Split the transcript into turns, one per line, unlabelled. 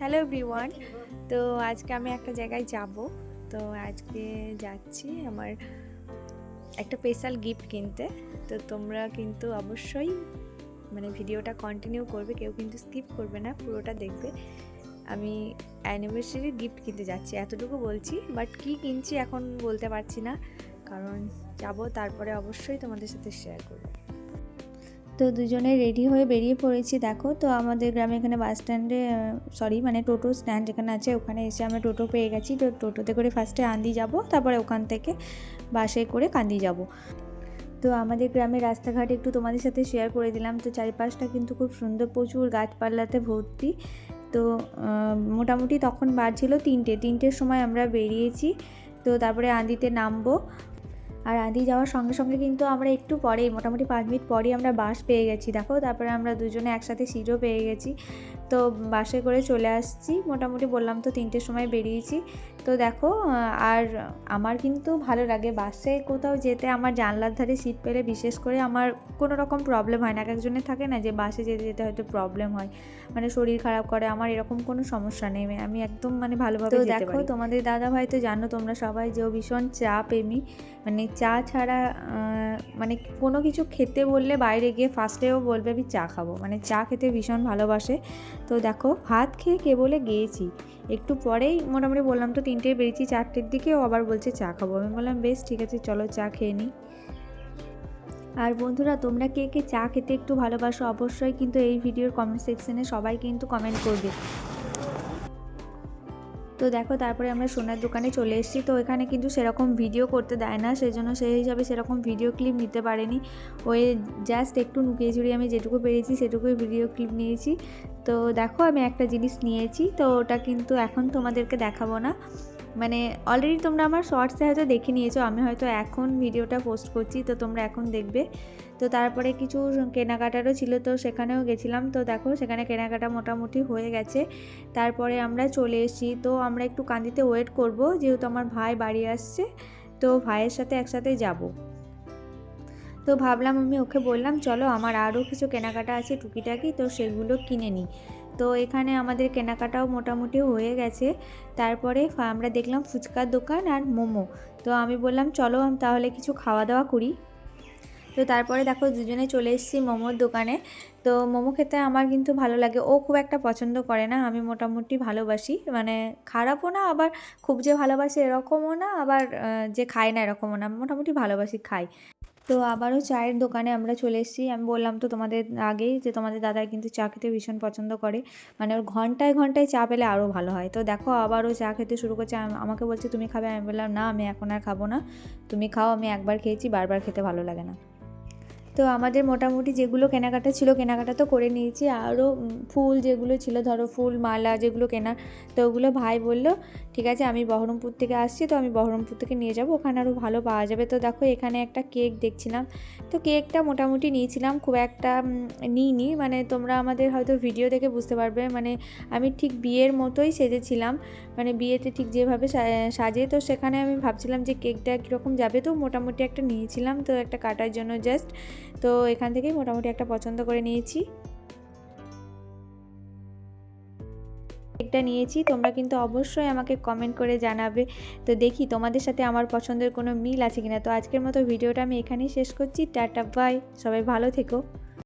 Hello everyone তো আজকে আমি একটা জায়গায় যাব। তো আজকে যাচ্ছি আমার একটা স্পেশাল গিফট কিনতে। তো তোমরা কিন্তু অবশ্যই মানে ভিডিওটা কন্টিনিউ করবে, কেউ কিন্তু স্কিপ করবে না, পুরোটা দেখবে। আমি অ্যানিভার্সারি গিফট কিনতে যাচ্ছি, এতটুকু বলছি। বাট কি কিনছি এখন বলতে পারছি না, কারণ যাব, তারপরে অবশ্যই তোমাদের সাথে শেয়ার করব। তো দুজনে রেডি হয়ে বেরিয়ে পড়েছি। দেখো, তো আমাদের গ্রামে এখানে বাস স্ট্যান্ডে সরি মানে টোটো স্ট্যান্ড যেখানে আছে, ওখানে এসে আমরা টোটো পেয়ে গেছি। তো টোটোতে করে ফার্স্টে আন্দি যাব, তারপরে ওখান থেকে বাসে করে কান্দি যাব। তো আমাদের গ্রামের রাস্তাঘাট একটু তোমাদের সাথে শেয়ার করে দিলাম। তো চারিপাশটা কিন্তু খুব সুন্দর, প্রচুর গাছপালাতে ভর্তি। তো মোটামুটি তখন বাজছিল তিনটে। তিনটের সময় আমরা বেরিয়েছি। তো তারপরে আন্দিতে নামবো। আর আদি যাওয়ার সঙ্গে সঙ্গে কিন্তু আমরা একটু পরেই, মোটামুটি পাঁচ মিনিট পরেই আমরা বাস পেয়ে গেছি। দেখো, তারপরে আমরা দুজনে একসাথে সিটও পেয়ে গেছি। তো বাসে করে চলে আসছি। মোটামুটি বললাম তো তিনটের সময় বেরিয়েছি। তো দেখো আর আমার কিন্তু ভালো লাগে বাসে কোথাও যেতে। আমার জানলার ধারে সিট পেলে বিশেষ করে আমার কোনো রকম প্রবলেম হয় না। এক একজনের থাকে না যে বাসে যেতে যেতে হয়তো প্রবলেম হয়। মানে শরীর খারাপ করে আমার এরকম কোনো সমস্যা নেই। আমি একদম মানে ভালোভাবে
তো দেখো,
তোমাদের দাদা ভাই তো জানো তোমরা সবাই যে ও ভীষণ চা প্রেমী। মানে চা ছাড়া মানে কোনো কিছু খেতে বললে বাইরে গিয়ে ফার্স্টেও বলবে আমি চা খাব। মানে চা খেতে ভীষণ ভালোবাসে। তো দেখো, ভাত খেয়ে কে বলে গিয়েছি। একটু পরেই মোটামুটি বললাম তো তিনটে বেরিয়েছি চারটের দিকে, ও আবার বলছে চা খাব। আমি বললাম, বেশ, ঠিক আছে, চলো চা খেয়ে নিই আর বন্ধুরা, তোমরা কে কে চা খেতে একটু ভালোবাসো অবশ্যই কিন্তু এই ভিডিওর কমেন্ট সেকশনে সবাই কিন্তু কমেন্ট করবে। তো দেখো, তারপরে আমরা সোনার দোকানে চলে এসেছি। তো এখানে কিন্তু সেরকম ভিডিও করতে দেয় না সেই জন্য সেই হিসাবে সেরকম ভিডিও ক্লিপ নিতে পারেনি। ওই জাস্ট একটু নুকিয়ে চুড়িয়ে আমি যেটুকু পেরেছি, সেটুকুই ভিডিও ক্লিপ নিয়েছি। তো দেখো আমি একটা জিনিস নিয়েছি, তো ওটা কিন্তু এখন তোমাদেরকে দেখাবো না। মানে অলরেডি তোমরা আমার শর্টসে হয়তো দেখে নিয়েছো, আমি হয়তো এখন ভিডিওটা পোস্ট করছি, তো তোমরা এখন দেখবে। তো তারপরে কিছু কেনাকাটারও ছিল, তো সেখানেও গেছিলাম। তো দেখো সেখানে কেনাকাটা মোটামুটি হয়ে গেছে। তারপরে আমরা চলে এসেছি, তো আমরা একটু কান্দিতে ওয়েট করব, যেহেতু আমার ভাই বাড়ি আসছে, তো ভাইয়ের সাথে একসাথে যাব। তো ভাবলাম আমি ওকে বললাম, চলো আমার আরও কিছু কেনাকাটা আছে টুকিটাকি, তো সেগুলো কিনে নিই। তো এখানে আমাদের কেনাকাটাও মোটামুটি হয়ে গেছে। তারপরে আমরা দেখলাম ফুচকার দোকান আর মোমো। তো আমি বললাম, চলো তাহলে কিছু খাওয়া দাওয়া করি। তো তারপরে দেখো দুজনে চলে এসেছি মোমোর দোকানে। তো মোমো খেতে আমার কিন্তু ভালো লাগে। ও খুব একটা পছন্দ করে না, আমি মোটামুটি ভালোবাসি। মানে খারাপও না, আবার খুব যে ভালোবাসি এরকমও না, আবার যে খায় না এরকমও না, মোটামুটি ভালোবাসি, খাই। তো আবারও চায়ের দোকানে আমরা চলে এসেছি। আমি বললাম তো তোমাদের আগেই যে তোমাদের দাদা কিন্তু চা খেতে ভীষণ পছন্দ করে। মানে ওর ঘন্টায় ঘন্টায় চা পেলে আরও ভালো হয়। তো দেখো আবারও চা খেতে শুরু করছে। আমাকে বলছে, তুমি খাবে? আমি বললাম, না, আমি এখন আর খাব না। তুমি খাও, আমি একবার খেয়েছি, বারবার খেতে ভালো লাগে না। তো আমাদের মোটামুটি যেগুলো কেনাকাটা ছিল, কেনাকাটা তো করে নিয়েছি। আরও ফুল যেগুলো ছিল, ধরো ফুল, মালা যেগুলো কেনা, তো ওগুলো ভাই বলল, ঠিক আছে, আমি বহরমপুর থেকে আসছি, তো আমি বহরমপুর থেকে নিয়ে যাব। ওখানে আরও ভালো পাওয়া যাবে। তো দেখো, এখানে একটা কেক দেখছিলাম। তো কেকটা মোটামুটি নিয়েছিলাম, খুব একটা নিইনি। মানে তোমরা আমাদের হয়তো ভিডিও দেখে বুঝতে পারবে মানে আমি ঠিক বিয়ের মতোই সেজেছিলাম। মানে বিয়েতে ঠিক যেভাবে সাজে তো সেখানে আমি ভাবছিলাম যে কেকটা কীরকম যাবে। তো মোটামুটি একটা নিয়েছিলাম, তো একটা কাটার জন্য জাস্ট তো এখান থেকেই মোটামুটি একটা পছন্দ করে নিয়েছি। কেকটা নিয়েছি, তোমরা কিন্তু অবশ্যই আমাকে কমেন্ট করে জানাবে। তো দেখি তোমাদের সাথে আমার পছন্দের কোনো মিল আছে কিনা। তো আজকের মতো ভিডিওটা আমি এখানেই শেষ করছি। টাটা বাই সবাই ভালো থেকো।